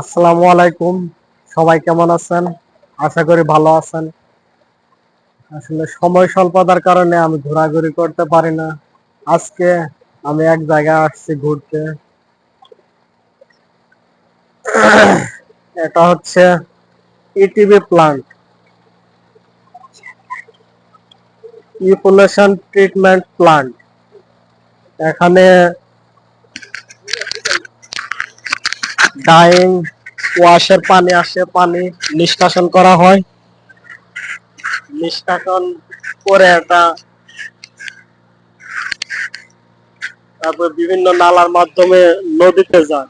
আসসালামু আলাইকুম। সবাই কেমন আছেন? আশা করি ভালো আছেন। আসলে সময় স্বল্পতার কারণে আমি ঘোরাঘুরি করতে পারি না। আজকে আমি এক জায়গায় আসছি ঘুরতে। এটা হচ্ছে ইটিভি প্লান্ট ইপুলেশন ট্রিটমেন্ট প্লান্ট এখানে ডাইং ওয়াশের পানি আসে, পানি নিষ্কাশন করা হয়। নিষ্কাশন করে এটা তারপর বিভিন্ন নালার মাধ্যমে নদীতে যায়।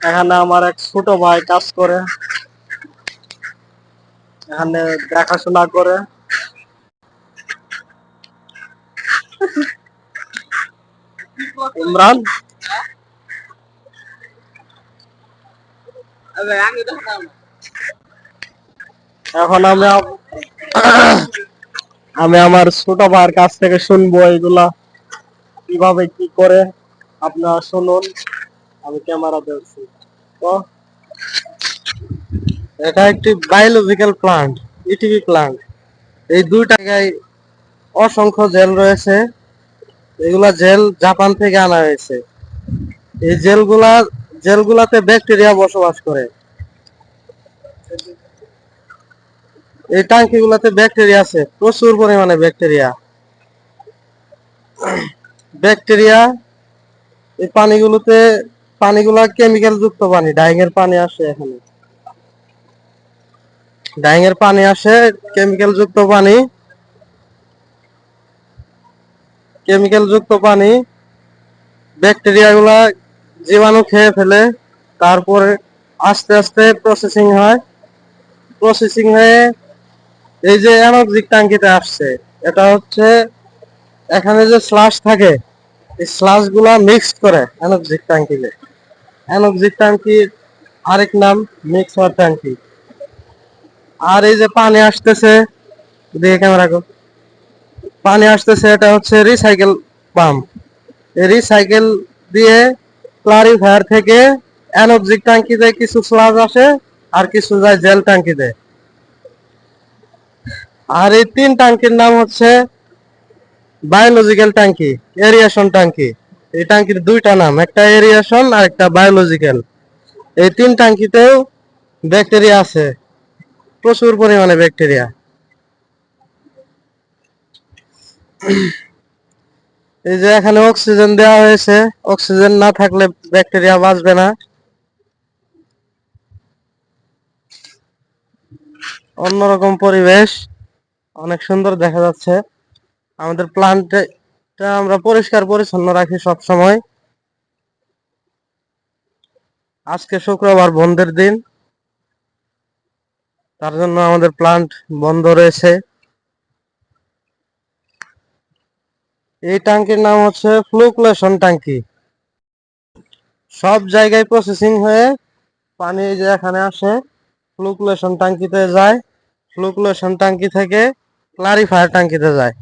এখানে আমার এক ছোট ভাই কাজ করে। এখানে দেখাশোনা করে। ইমরান? এখন আমি আমি আমার ছোট ভাইয়ের কাছ থেকে শুনব এগুলা। কীভাবে কি করে? আপনারা শুনুন। আমি ক্যামেরা দেখছি তো, এটা একটি বায়োলজিক্যাল প্লান্ট ইটিভি প্লান্ট এই দুই জায়গায় অসংখ্য জেল রয়েছে। এগুলা জেল জাপান থেকে আনা হয়েছে। এই জেলগুলা, জেলগুলাতে ব্যাকটেরিয়া বসবাস করে। এই টাঙ্কি গুলাতে ব্যাকটেরিয়া আছে, প্রচুর পরিমাণে ব্যাকটেরিয়া। ব্যাকটেরিয়া, এই পানিগুলোতে, পানিগুলা কেমিক্যাল যুক্ত পানি ডাইং এর পানি আসে এখানে। ডাইং এর পানি আসে কেমিক্যাল যুক্ত পানি। কেমিক্যাল যুক্ত পানি ব্যাকটেরিয়া গুলা জীবাণু খেয়ে ফেলে, তারপরে আস্তে আস্তে প্রসেসিং হয়। প্রসেসিং হয়ে এই যে অ্যানোক্সিক ট্যাঙ্কিতে আসছে, এটা হচ্ছে এখানে যে স্লাশ থাকে, এই স্লাশগুলা মিক্সড করে অ্যানোক্সিক ট্যাঙ্কিতে। অ্যানোক্সিক ট্যাঙ্কির আরেক নাম মিক্সার ট্যাঙ্কি। আর এই যে পানি আসতেছে দিকে ক্যামেরা পানি আসতেছে, এটা হচ্ছে রিসাইকেল পাম্প রিসাইকেল দিয়ে ক্লারিফায়ার থেকে অ্যানোক্সিক ট্যাঙ্কিতে কিছু স্লাজ আসে আর কিছু যায় জেল ট্যাঙ্কিতে আর এই তিন ট্যাঙ্কির নাম হচ্ছে বায়োলজিক্যাল ট্যাঙ্কি এরিয়েশন ট্যাঙ্কি এই ট্যাঙ্কির দুইটা নাম, একটা এরিয়েশন আর একটা বায়োলজিক্যাল এই তিন ট্যাঙ্কিতেও ব্যাকটেরিয়া আছে, প্রচুর পরিমাণে ব্যাকটেরিয়া এই যে এখানে অক্সিজেন দেওয়া হয়েছে অক্সিজেন না থাকলে ব্যাকটেরিয়া বাঁচবে না। অন্যরকম পরিবেশ, অনেক সুন্দর দেখা যাচ্ছে। আমাদের প্লান্টটা আমরা পরিষ্কার পরিচ্ছন্ন রাখি সব সময় আজকে শুক্রবার বন্ধের দিন। তার জন্য আমাদের প্লান্ট বন্ধ রয়েছে। এই ট্যাঙ্কির নাম হচ্ছে ফ্লুকুলেশন ট্যাঙ্কি। সব জায়গায় প্রসেসিং হয়ে পানি যে এখানে আসে, ফ্লুকুলেশন ট্যাঙ্কিতে যায়, ফ্লুকুলেশন ট্যাঙ্কি থেকে ক্লারিফায়ার ট্যাঙ্কিতে যায়।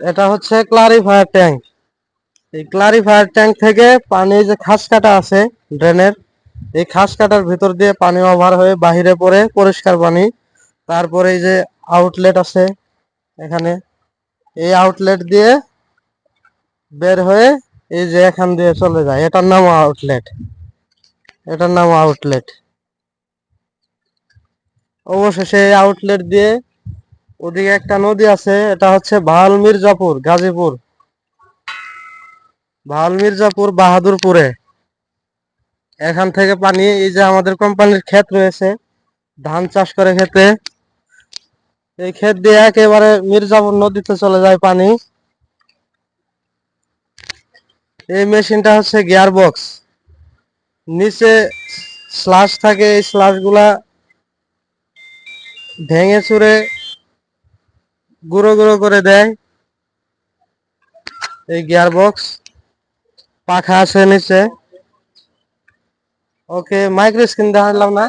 এটা হচ্ছে ক্লারিফায়ার ট্যাঙ্ক। এই ক্লারিফায়ার ট্যাঙ্ক থেকে পানি যে খাস কাটা আছে ড্রেনের এই খাস কাটার ভিতর দিয়ে পানি ওভার হয়ে বাহিরে পড়ে পরিষ্কার পানি। তারপরে এই যে আউটলেট আছে এখানে, এই আউটলেট দিয়ে বের হয়ে এই যে এখান দিয়ে চলে যায়। এটার নাম আউটলেট এটার নাম আউটলেট অবশেষে এই আউটলেট দিয়ে ওদিকে একটা নদী আছে, এটা হচ্ছে ভালো মির্জাপুর, গাজীপুর। ভালো মির্জাপুর, বাহাদুরপুরে। এখান থেকে পানি, এই যে আমাদের কোম্পানির ক্ষেত রয়েছে, ধান চাষ করে খেতে। এই ক্ষেত দিয়ে একেবারে মির্জাপুর নদীতে চলে যায় পানি। এই মেশিনটা হচ্ছে গিয়ার বক্স নিচে স্লাশ থাকে, এই স্লাশগুলা ভেঙে চুরে গুঁড়ো গুঁড়ো করে দেয়। এই গিয়ার বক্স পাখা আছে নিচে। ওকে মাইক্রো স্ক্রিন দেখালাম না।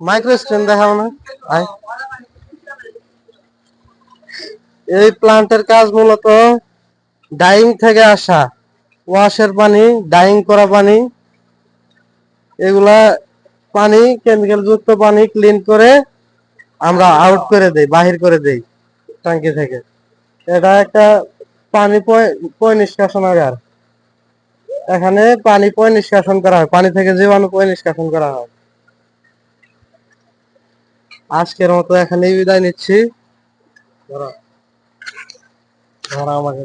মাইক্রো স্ক্রিন দেখাও না। এই প্লান্টের কাজ মূলত ডাইং থেকে আসা। ওয়াশের পানি ডাইং করা পানি। এগুলা পানি কেমিক্যাল যুক্ত পানি ক্লিন করে আমরা আউট করে দেই, বাহির করে দেই ট্যাঙ্কি থেকে। এটা একটা পানি পয় নিষ্কাশনাগার এখানে পানি পয় নিষ্কাশন করা হয়, পানি থেকে জীবাণু পয় নিষ্কাশন করা হয় আজকের মতো এখানেই বিদায় নিচ্ছি ধরা ধরা আমাকে।